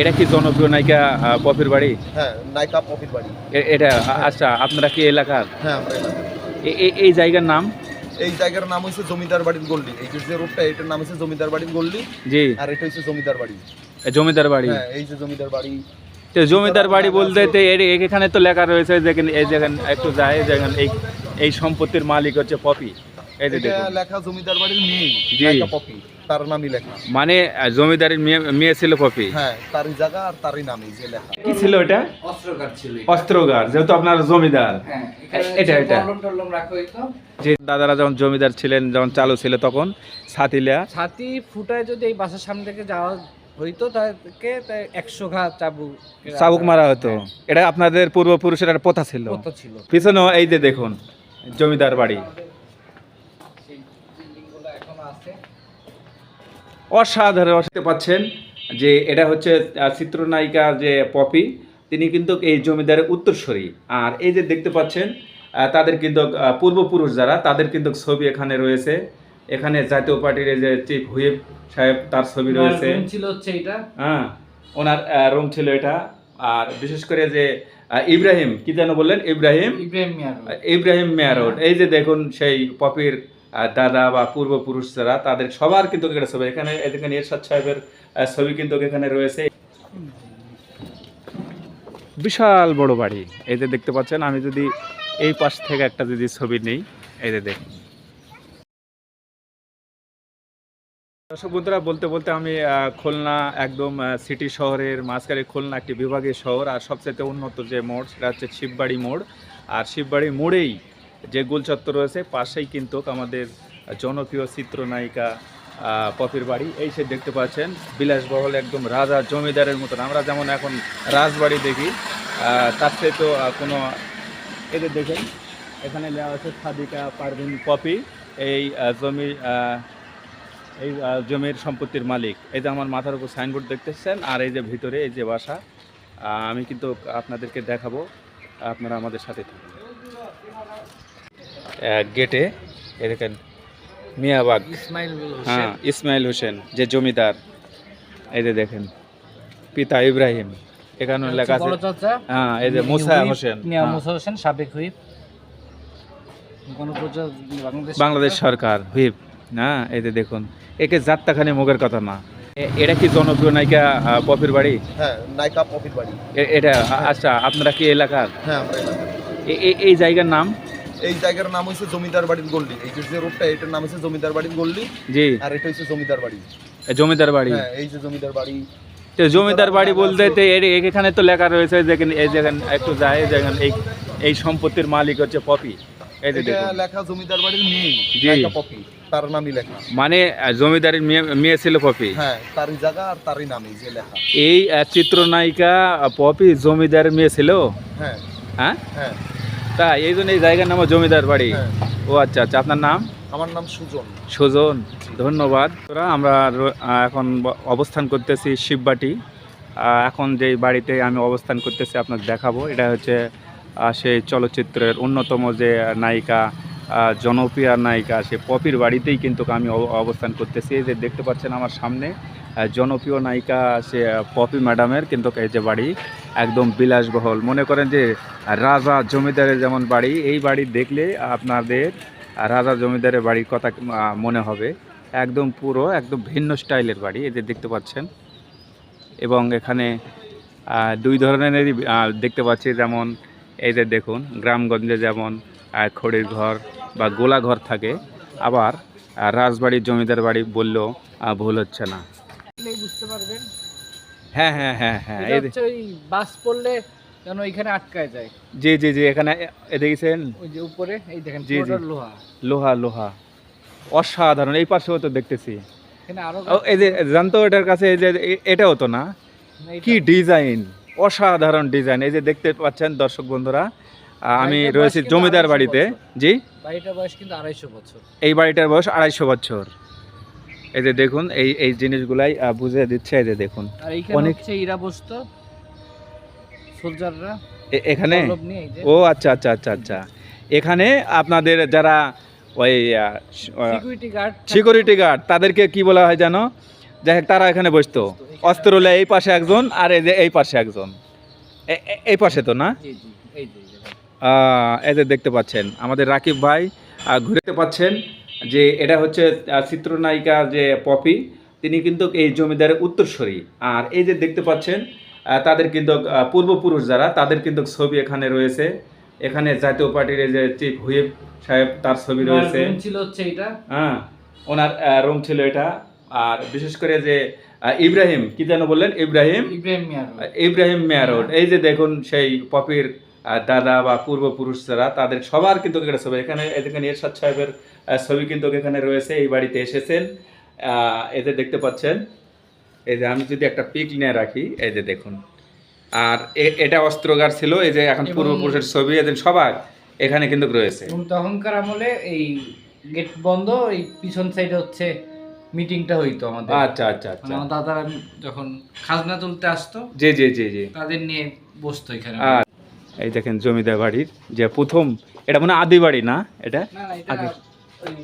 এটা কি জনপ্রিয় নায়িকা পপির বাড়ি? হ্যাঁ নায়িকা পপির বাড়ি। এটা আচ্ছা আপনারা কি এলাকার? হ্যাঁ আমরা এই জায়গার নাম? এই জায়গার নাম হচ্ছে জমিদার বাড়ির গল্লি। এই যে রোডটা এটার নাম হচ্ছে জমিদার বাড়ির গল্লি। জি। আর এটা হচ্ছে জমিদার বাড়ি। জমিদার বাড়ি? হ্যাঁ এই যে জমিদার বাড়ি। তো জমিদার বাড়ি বলতে এখানে তো লেখা রয়েছে যেখানে এই যেখানে একটু যায় যেখানে এই এই সম্পত্তির মালিক হচ্ছে পপি। এই যে দেখুন। লেখা জমিদার বাড়ির মেয়ে তার নামই লেখা। মানে জমিদারের মেয়ে মেয়ে ছিল পপি? হ্যাঁ তারই জায়গা আর তারই নামই যে লেখা। কি ছিল এটা অস্ত্রকার ছিল অস্ত্রগার যেহেতু আপনার জমিদার। হ্যাঁ এটা, এটা। কলম টলম রাখা হইতো। যে দাদারা যখন জমিদার ছিলেন যখন চালু ছিল তখন সাতিলা ছাতি ফুটায় যদি এই বাসার সামনে থেকে যাওয়া হইতো তাদেরকে একশো ঘা চাবুক চাবুক মারা হতো। এটা আপনাদের পূর্বপুরুষের একটা প্রথা ছিল। পিছনেও এই যে দেখুন জমিদার বাড়ি সেই বিল্ডিংগুলো এখনও আছে অসাধারণ দেখতে পাচ্ছেন যে এটা হচ্ছে চিত্রনায়িকা যে পপি তিনি কিন্তু এই জমিদারের উত্তরস্বরী আর এই যে দেখতে পাচ্ছেন তাদের কিন্তু পূর্বপুরুষ যারা তাদের কিন্তু ছবি এখানে রয়েছে। এখানে জাতীয় পার্টির যে চিফ হুইপ সাহেব তার ছবি রয়েছে। ছিল হচ্ছে এটা হ্যাঁ ওনার রুম ছিল এটা। আর বিশেষ করে যে ইব্রাহিম কি যেন বললেন? ইব্রাহিম? ইব্রাহিম মিয়ার। ইব্রাহিম মেয়ারোড এই যে দেখুন সেই পপির দাদা বা পূর্বপুরুষ যারা তাদের সবার কিন্তু এখানে ছবি, এখানে এখানে এরশাদ সাহেবের ছবি কিন্তু এখানে রয়েছে। বিশাল বড় বাড়ি। এই যে দেখতে পাচ্ছেন, আমি যদি এই পাশ থেকে একটা যদি ছবি নেই, এই যে দেখুন দর্শক বন্ধুরা, বলতে বলতে আমি খুলনা একদম সিটি শহরের মাঝখানে খুলনা একটি বিভাগীয় শহর, আর সবচেয়ে উন্নত যে মোড়, সেটা হচ্ছে শিববাড়ি মোড়। আর শিববাড়ি মোড়েই যে গোলচত্বর রয়েছে, পাশেই কিন্তু আমাদের জনপ্রিয় চিত্রনায়িকা পপির বাড়ি। এই সে দেখতে পাচ্ছেন, বিলাসবহল একদম রাজা জমিদারের মতন। আমরা যেমন এখন রাজবাড়ি দেখি তার চেয়ে তো কোনো এদের দেখেন, এখানে লেখা আছে সাদিকা, পারভিন, পপি। এই জমি এই জমির সম্পত্তির মালিক। এই যে আমার মাথার উপর সাইনবোর্ড দেখতেছেন, আর এই যে ভিতরে, এই যে বাসা আমি কিন্তু আপনাদেরকে দেখাবো, আপনারা আমাদের সাথে থাকুন। গেটে এই দেখেন মিয়াবাগ ইসমাইল হোসেন। হ্যাঁ ইসমাইল হোসেন যে জমিদার এই যে দেখেন পিতা ইব্রাহিম এখানে লেখা আছে হ্যাঁ এই যে মুসা হোসেন মিয়া হ্যাঁ, মুসা হোসেন সাবেক হুইপ। বাংলাদেশ বাংলাদেশ সরকার। হুইপ না এই যে দেখুন একে যাত্রাখানি মুখের কথা না। এটা কি জনপ্রিয় নায়িকা পপির বাড়ি? হ্যাঁ নায়িকা পপির বাড়ি। এটা আচ্ছা আপনারা কি এলাকার? হ্যাঁ এই জায়গার নাম? এই জায়গার নাম হচ্ছে জমিদার বাড়ির গল্লি। এই যে রোডটা এটার নাম হচ্ছে জমিদার বাড়ির গল্লি জি। আর এটা হচ্ছে জমিদার বাড়ি। জমিদার বাড়ি। হ্যাঁ এই যে জমিদার বাড়ি। তো জমিদার বাড়ি বলতে এখানে তো লেখা রয়েছে যেখানে এই যেখানে একটু যায় যেখানে এই এই সম্পত্তির মালিক হচ্ছে পপি। এই যে লেখা জমিদার বাড়ির মেয়ে জি। পপি। তার নামই লেখা। মানে জমিদারের মেয়ে মেয়ে ছিল পপি? হ্যাঁ তারই জায়গা আর তারই নামই যে লেখা। এই চিত্রনায়িকা পপি জমিদারের মেয়ে ছিল? হ্যাঁ। হ্যাঁ? হ্যাঁ। তা এই জন্য এই জায়গার নাম জমিদার বাড়ি। হ্যাঁ। ও আচ্ছা আচ্ছা আপনার নাম? আমার নাম সুজন। সুজন ধন্যবাদ। তোরা আমরা এখন অবস্থান করতেছি শিববাটি। এখন যে বাড়িতে আমি অবস্থান করতেছি আপনাকে দেখাবো। এটা হচ্ছে সেই চলচ্চিত্রের অন্যতম যে নায়িকা জনপ্রিয় নায়িকা, সে পপির বাড়িতেই কিন্তু আমি অব- অবস্থান করতেছি। এই যে দেখতে পাচ্ছেন আমার সামনে জনপ্রিয় নায়িকা, সে পপি ম্যাডামের কিন্তু এই যে বাড়ি, একদম বিলাসবহল। মনে করেন যে রাজা জমিদারের যেমন বাড়ি, এই বাড়ি দেখলে আপনাদের রাজা জমিদারের বাড়ির কথা মনে হবে। একদম পুরো, একদম ভিন্ন স্টাইলের বাড়ি, এই যে দেখতে পাচ্ছেন। এবং এখানে দুই ধরনেরই দেখতে পাচ্ছি। যেমন এই যে দেখুন, গ্রামগঞ্জে যেমন খড়ির ঘর বা গোলা ঘর থাকে আবার আহ, রাজবাড়ির জমিদার বাড়ি বললেও ভুল হচ্ছে না। বুঝতে পারবেন। হ্যাঁ হ্যাঁ হ্যাঁ হ্যাঁ এটা এই যে- হচ্ছে ওই বাস পড়লে যেন ওইখানে আটকায় যায়। জি জি জি এখানে দেখেছেন? ওই যে উপরে এই দেখেন জি, জি। লোহা। লোহা লোহা। অসাধারণ এই পাশেও তো দেখতেছি। এই যে জানতো এটার কাছে এই যে এটাও তো না? কি ডিজাইন অসাধারণ ডিজাইন। এই যে দেখতে পাচ্ছেন দর্শক বন্ধুরা আমি রয়েছি জমিদার বাড়িতে। জি? বাড়িটার বয়স কিন্তু আড়াইশো বছর। এই বাড়িটার বয়স আড়াইশো বছর। এই যে দেখুন এই এই জিনিসগুলাই বুঝে দিচ্ছে এই যে দেখুন। অনেক- ইরা বসতো। সোলজাররা। এখানে? ও আচ্ছা আচ্ছা আচ্ছা আচ্ছা। এখানে আপনাদের যারা ওই সিকিউরিটি গার্ড সিকিউরিটি গার্ড তাদেরকে কি বলা হয় জানো? যাই হোক তারা এখানে বসতো। অস্ত্রলে এই পাশে একজন আর এই যে এই পাশে একজন। এই পাশে তো না? এই দেখতে পাচ্ছেন। আমাদের রাকিব ভাই ঘুরতে পাচ্ছেন যে এটা হচ্ছে চিত্রনায়িকা যে পপি তিনি কিন্তু এই জমিদারের উত্তরস্বরী আর এই যে দেখতে পাচ্ছেন তাদের কিন্তু পূর্বপুরুষ যারা তাদের কিন্তু ছবি এখানে রয়েছে। এখানে জাতীয় পার্টির যে চিফ হুইপ সাহেব তার ছবি রয়েছে। ছিল হচ্ছে এটা? হ্যাঁ ওনার রুম ছিল এটা। আর বিশেষ করে যে ইব্রাহিম কি যেন বললেন? ইব্রাহিম? ইব্রাহিম মিয়ার। ইব্রাহিম মেয়ারোড এই যে দেখুন সেই পপির দাদা বা পূর্বপুরুষ যারা তাদের সবার কিন্তু একটা ছবি এখানে এখানে এরশাদ সাহেবের ছবি কিন্তু এখানে রয়েছে এই বাড়িতে এসেছেন। যে দেখতে পাচ্ছেন। এই যে আমি যদি একটা পিক নিয়ে রাখি এই যে দেখুন। আর এটা অস্ত্রগার ছিল এই যে এখন পূর্বপুরুষের ছবি এদের সবার এখানে কিন্তু রয়েছে। তখনকার আমলে এই গেট বন্ধ এই পিছন সাইডে হচ্ছে মিটিংটা হইতো আমাদের। আচ্ছা আচ্ছা আচ্ছা। মানে আমার দাদারা যখন খাজনা তুলতে আসতো জি জি জি জি। তাদের নিয়ে বসতো এখানে। আর এই দেখেন জমিদার বাড়ির যে প্রথম এটা মানে আদি বাড়ি না এটা? না এটা।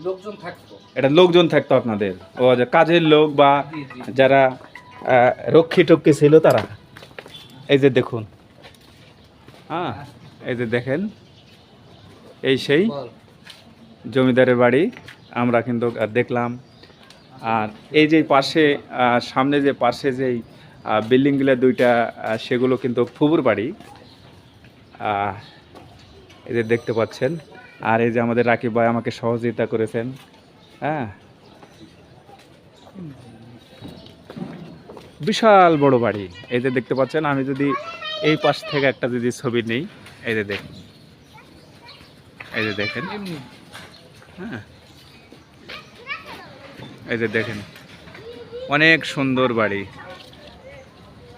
লোকজন থাকতো। এটা লোকজন থাকতো আপনাদের? ও যে কাজের লোক বা। যারা রক্ষী টক্ষী ছিল তারা? এই যে দেখুন। হ্যাঁ এই যে দেখেন। এই সেই জমিদারের বাড়ি আমরা কিন্তু দেখলাম। আর এই যে পাশে সামনে যে পাশে যেই বিল্ডিংগুলো দুইটা সেগুলো কিন্তু ফুবুর বাড়ি। যে দেখতে পাচ্ছেন। আর এই যে আমাদের রাকিব ভাই আমাকে সহযোগিতা করেছেন। হ্যাঁ। বিশাল বড় বাড়ি। এই যে দেখতে পাচ্ছেন আমি যদি এই পাশ থেকে একটা যদি ছবি নেই এই যে দেখুন এই যে দেখেন। হ্যাঁ। এই যে দেখেন। অনেক সুন্দর বাড়ি।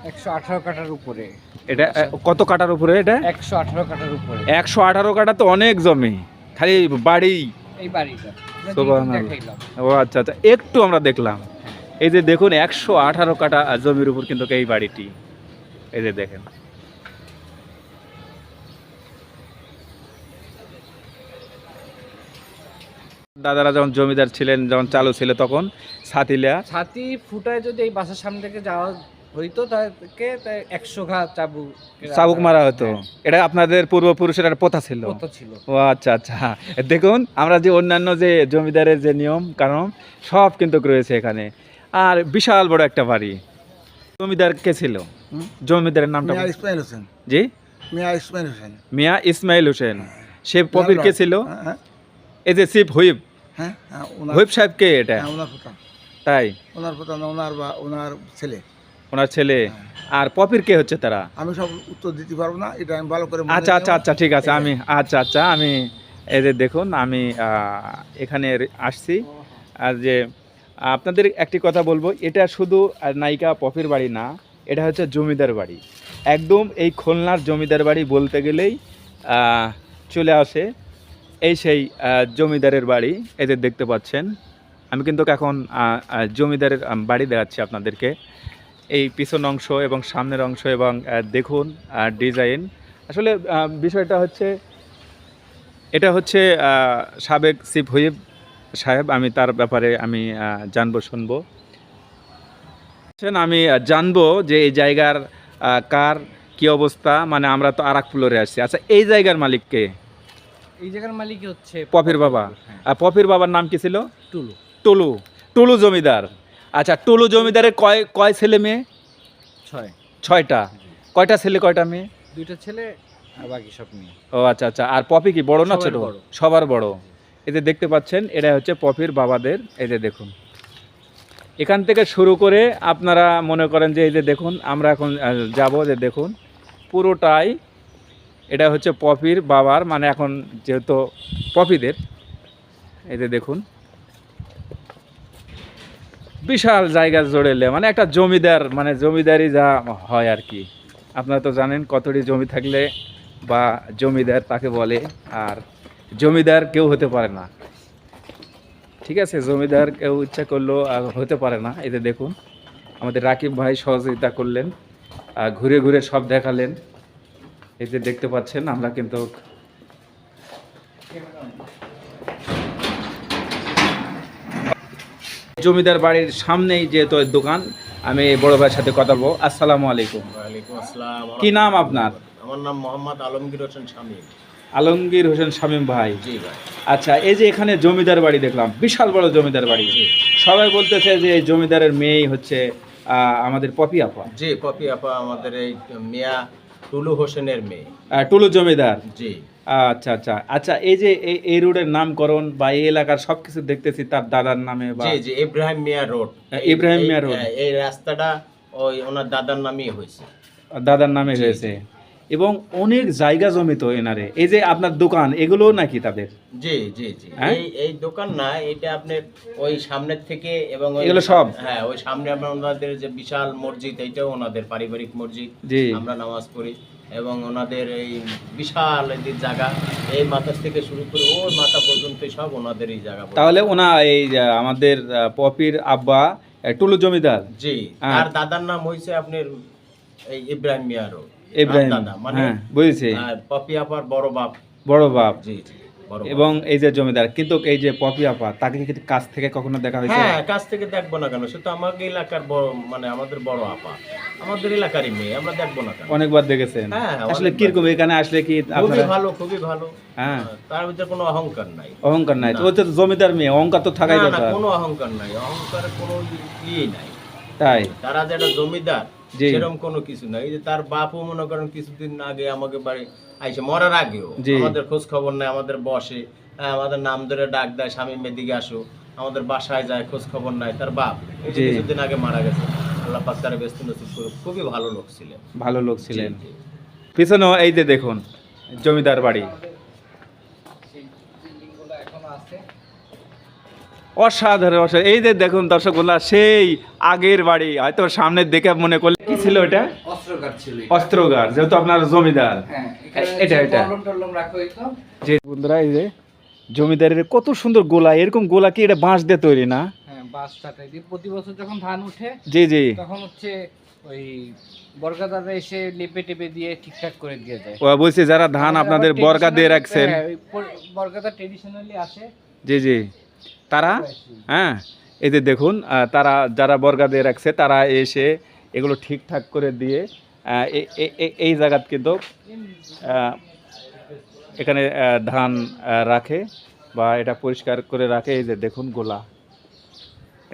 একশো আঠারো কাঠার উপরে। এটা কত কাটার উপরে এটা? একশো আঠারো কাঠার উপরে। একশো আঠারো কাটা তো অনেক জমি। খালি বাড়ি। এই বাড়িটা। ও আচ্ছা আচ্ছা একটু আমরা দেখলাম। এই যে দেখুন একশো আঠারো কাটা জমির উপর কিন্তু এই বাড়িটি। এই যে দেখেন। দাদারা যখন জমিদার ছিলেন যখন চালু ছিল তখন সাতিলা ছাতি ফুটায় যদি এই বাসার সামনে থেকে যাওয়া হইতো তাদেরকে একশো ঘা চাবুক চাবুক মারা হতো। এটা আপনাদের পূর্বপুরুষের একটা প্রথা ছিল। ছিল। ও আচ্ছা আচ্ছা। দেখুন আমরা যে অন্যান্য যে জমিদারের যে নিয়ম কারণ সব কিন্তু রয়েছে এখানে। আর বিশাল বড় একটা বাড়ি। জমিদার কে ছিল? জমিদারের নামটা মিয়া ইসমাইল হোসেন। জি? মিয়া ইসমাইল হোসেন। মিয়া ইসমাইল হোসেন। সে পপির কে ছিল? হ্যাঁ, হ্যাঁ, এই যে চিফ হুইপ। হ্যাঁ হ্যাঁ হুইপ সাহেব কে এটা? হ্যাঁ, ওনার তাই? ওনার পোতা ওনার বা ওনার ছেলে। ওনার ছেলে। আর পপির কে হচ্ছে তারা? আমি সব উত্তর দিতে পারব না এটা আমি ভালো করে আচ্ছা আচ্ছা আচ্ছা ঠিক আছে আমি আচ্ছা আচ্ছা আমি এই যে দেখুন আমি এখানে আসছি। আর যে আপনাদের একটি কথা বলব এটা শুধু নায়িকা পপির বাড়ি না এটা হচ্ছে জমিদার বাড়ি। একদম এই খুলনার জমিদার বাড়ি বলতে গেলেই চলে আসে এই সেই জমিদারের বাড়ি এদের দেখতে পাচ্ছেন। আমি কিন্তু এখন জমিদারের বাড়ি দেখাচ্ছি আপনাদেরকে। এই পিছন অংশ এবং সামনের অংশ এবং দেখুন ডিজাইন। আসলে বিষয়টা হচ্ছে এটা হচ্ছে সাবেক চিফ হুইপ সাহেব আমি তার ব্যাপারে আমি জানব শুনব। আমি জানব যে এই জায়গার কার কি অবস্থা মানে আমরা তো আর এক ফ্লোরে আসছি আচ্ছা এই জায়গার মালিককে এই জায়গার মালিক হচ্ছে পপির বাবা। পপির বাবার নাম কি ছিল? টুলু। টুলু। টুলু জমিদার। আচ্ছা টুলু জমিদারের কয় কয় ছেলে মেয়ে? ছয়। ছয়টা। কয়টা ছেলে কয়টা মেয়ে? দুইটা ছেলে আর বাকি সব মেয়ে। ও আচ্ছা আচ্ছা। আর পপি কি বড় না ছোট? সবার বড়। এই যে দেখতে পাচ্ছেন এটা হচ্ছে পপির বাবাদের এই যে দেখুন। এখান থেকে শুরু করে আপনারা মনে করেন যে এই যে দেখুন আমরা এখন যাব যে দেখুন পুরোটাই এটা হচ্ছে পপির বাবার মানে এখন যেহেতু পপিদের এই যে দেখুন। বিশাল জায়গা জোড়েলে মানে একটা জমিদার মানে জমিদারি যা হয় আর কি। আপনারা তো জানেন কতটি জমি থাকলে বা জমিদার তাকে বলে, আর জমিদার কেউ হতে পারে না। ঠিক আছে, জমিদার কেউ ইচ্ছা করলেও আর হতে পারে না। এতে দেখুন, আমাদের রাকিব ভাই সহযোগিতা করলেন, আর ঘুরে ঘুরে সব দেখালেন। এতে দেখতে পাচ্ছেন, আমরা কিন্তু জমিদার বাড়ির সামনেই যেহেতু দোকান আমি বড় ভাইয়ের সাথে কথা বলব। আসসালামু আলাইকুম। কি নাম আপনার? আমার নাম মোহাম্মদ আলমগীর হোসেন শামীম। আলমগীর হোসেন শামীম ভাই। জি ভাই। আচ্ছা এই যে এখানে জমিদার বাড়ি দেখলাম বিশাল বড় জমিদার বাড়ি। সবাই বলতেছে যে এই জমিদারের মেয়েই হচ্ছে আমাদের পপি আপা। জি পপি আপা আমাদের এই মিয়া টুলু হোসেনের মেয়ে। টুলু জমিদার। জি। আচ্ছা আচ্ছা। আচ্ছা এই যে এই রোডের নামকরণ বা এই এলাকার সবকিছু দেখতেছি তার দাদার নামে বা জি জি ইব্রাহিম মিয়া রোড। ইব্রাহিম মিয়া রোড। এই রাস্তাটা ওই ওনার দাদার নামেই হয়েছে। দাদার নামে হয়েছে। এবং অনেক জায়গা জমি তো এনারে। এই যে আপনার দোকান এগুলো নাকি তাদের? জি জি জি। হ্যাঁ? এই এই দোকান না এটা আপনি ওই সামনের থেকে এবং এগুলো সব? হ্যাঁ ওই সামনে আমরা ওনাদের যে বিশাল মসজিদ এইটাও ওনাদের পারিবারিক মসজিদ। জি। আমরা নামাজ পড়ি। এবং ওনাদের এই বিশাল যে জায়গা। এই মাথা থেকে শুরু করে ওর মাথা পর্যন্ত সব ওনাদের এই জায়গা তাহলে ওনা এই আমাদের পপির আব্বা টুলু জমিদার। জি আর দাদার নাম হয়েছে আপনার এই ইব্রাহিম মিয়ারও। ইব্রাহিম দাদা মানে হ্যাঁ বুঝেছি। পপি আপার বড় বাপ। বড় বাপ। জি। এবং এই যে জমিদার কিন্তু এই যে পপি আপা তাকে কি কাছ থেকে কখনো দেখা হয়েছে? হ্যাঁ কাছ থেকে দেখব না কেন? সে তো আমাকে এলাকার বড় মানে আমাদের বড় আপা। আমাদের এলাকারই মেয়ে আমরা দেখব না কেন? অনেকবার দেখেছেন? হ্যাঁ, আসলে। কীরকম এখানে আসলে কি খুবই ভালো খুবই ভালো। হ্যাঁ। তার ভিতরে কোনো অহংকার নাই। অহংকার নাই। ও তো জমিদার মেয়ে অহংকার তো থাকাই কথা কোনো অহংকার নাই। অহংকার কোনো ইয়ে নাই। তাই? তারা যেটা জমিদার জি। সেরকম কোনো কিছু নাই। যে তার বাপও মনে করেন কিছুদিন আগে আমাকে বাড়ি আইসে মরার আগেও। আমাদের খোঁজ খবর নাই আমাদের বসে হ্যাঁ, আমাদের নাম ধরে ডাক দেয় স্বামী মেদিকে আসো। আমাদের বাসায় যায় খোঁজ খবর নাই তার বাপ। কিছুদিন আগে মারা গেছে। আল্লাহ পাক তার ব্যস্ত নসিব করুক। খুবই ভালো লোক ছিলেন। ভালো লোক ছিলেন। পিছনেও এই যে দেখুন জমিদার বাড়ি সেই বিল্ডিংগুলো এখনও আছে অসাধারণ অসাধারণ। এই যে দেখুন দর্শক বন্ধুরা, সেই আগের বাড়ি হয়তো সামনে দেখে মনে করলে কি ছিল এটা? অস্ত্রকার ছিল অস্ত্রগার যেহেতু আপনার জমিদার। হ্যাঁ এটা, এটা যে বন্ধুরা এই যে জমিদারের কত সুন্দর গোলা এরকম গোলা কি এটা বাঁশ দিয়ে তৈরি না? হ্যাঁ বাস কাটাই দিয়ে। প্রতি বছর যখন ধান উঠে জি জি। তখন হচ্ছে ওই বর্গাদাররা এসে লেপে টেপে দিয়ে ঠিকঠাক করে দিয়ে যায়। ও বলছি যারা ধান আপনাদের বর্গা দিয়ে রাখছেন। বর্গাদা ট্রেডিশনালি আসে। জি জি। তারা হ্যাঁ এই যে দেখুন তারা যারা বর্গা দিয়ে রাখছে, তারা এসে এগুলো ঠিকঠাক করে দিয়ে এই জায়গাত কিন্তু এখানে ধান রাখে বা এটা পরিষ্কার করে রাখে। এই যে দেখুন গোলা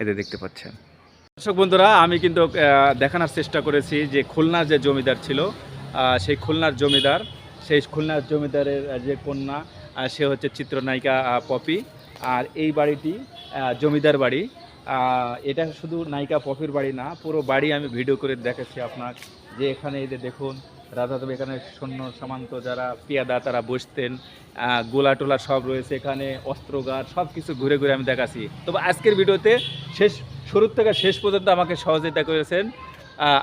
যে দেখতে পাচ্ছেন। দর্শক বন্ধুরা, আমি কিন্তু দেখানোর চেষ্টা করেছি যে খুলনার যে জমিদার ছিল সেই খুলনার জমিদার, সেই খুলনার জমিদারের যে কন্যা সে হচ্ছে চিত্রনায়িকা পপি। আর এই বাড়িটি জমিদার বাড়ি। এটা শুধু নায়িকা পপির বাড়ি না পুরো বাড়ি আমি ভিডিও করে দেখাচ্ছি আপনার। যে এখানে এই যে দেখুন রাধা তবে এখানে সৈন্য সামান্ত যারা পেয়াদা তারা বসতেন। আহ, গোলা টোলা সব রয়েছে এখানে অস্ত্রগার সব কিছু ঘুরে ঘুরে আমি দেখাচ্ছি। তবে আজকের ভিডিওতে শেষ শুরুর থেকে শেষ পর্যন্ত আমাকে সহযোগিতা করেছেন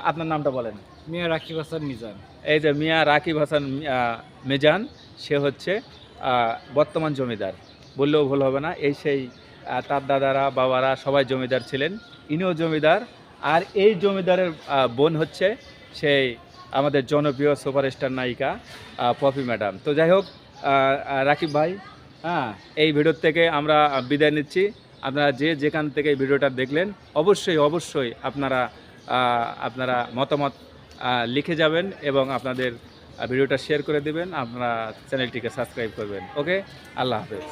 আপনার নামটা বলেন। মিয়া রাকিব হাসান মিজান। এই যে মিয়া রাকিব হাসান মেজান সে হচ্ছে বর্তমান জমিদার। বললেও ভুল হবে না। এই সেই তার দাদারা, বাবারা সবাই জমিদার ছিলেন। ইনিও জমিদার। আর এই জমিদারের বোন হচ্ছে সেই আমাদের জনপ্রিয় সুপারস্টার নায়িকা পপি ম্যাডাম। তো যাই হোক রাকিব ভাই হ্যাঁ এই ভিডিওর থেকে আমরা বিদায় নিচ্ছি। আপনারা যে যেখান থেকে ভিডিওটা দেখলেন, অবশ্যই অবশ্যই আপনারা আপনারা মতামত লিখে যাবেন এবং আপনাদের ভিডিওটা শেয়ার করে দেবেন আপনারা চ্যানেলটিকে সাবস্ক্রাইব করবেন। ওকে আল্লাহ হাফেজ।